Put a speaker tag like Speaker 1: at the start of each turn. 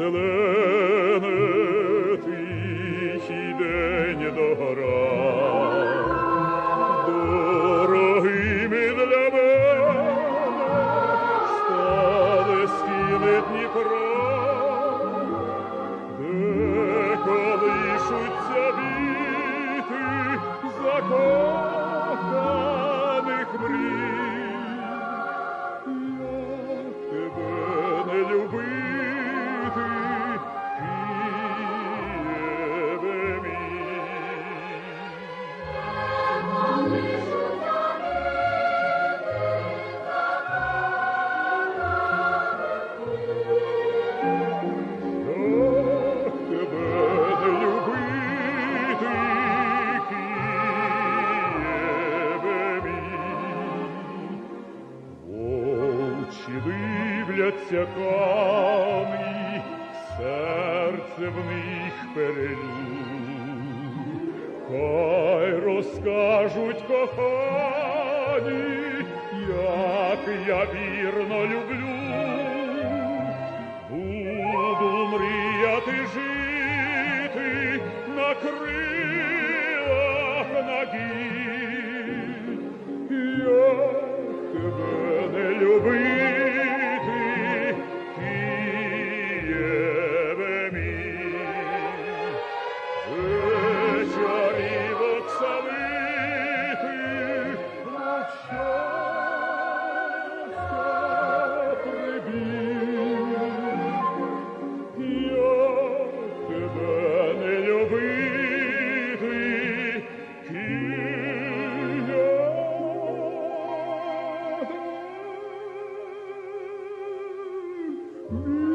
Speaker 1: зелене, тихий день догора. Дорогими для мене стали стіни Дніпра, дивляться камні, серце в них перелюб. Хай розкажуть кохані, як я вірно люблю. Mm-hmm.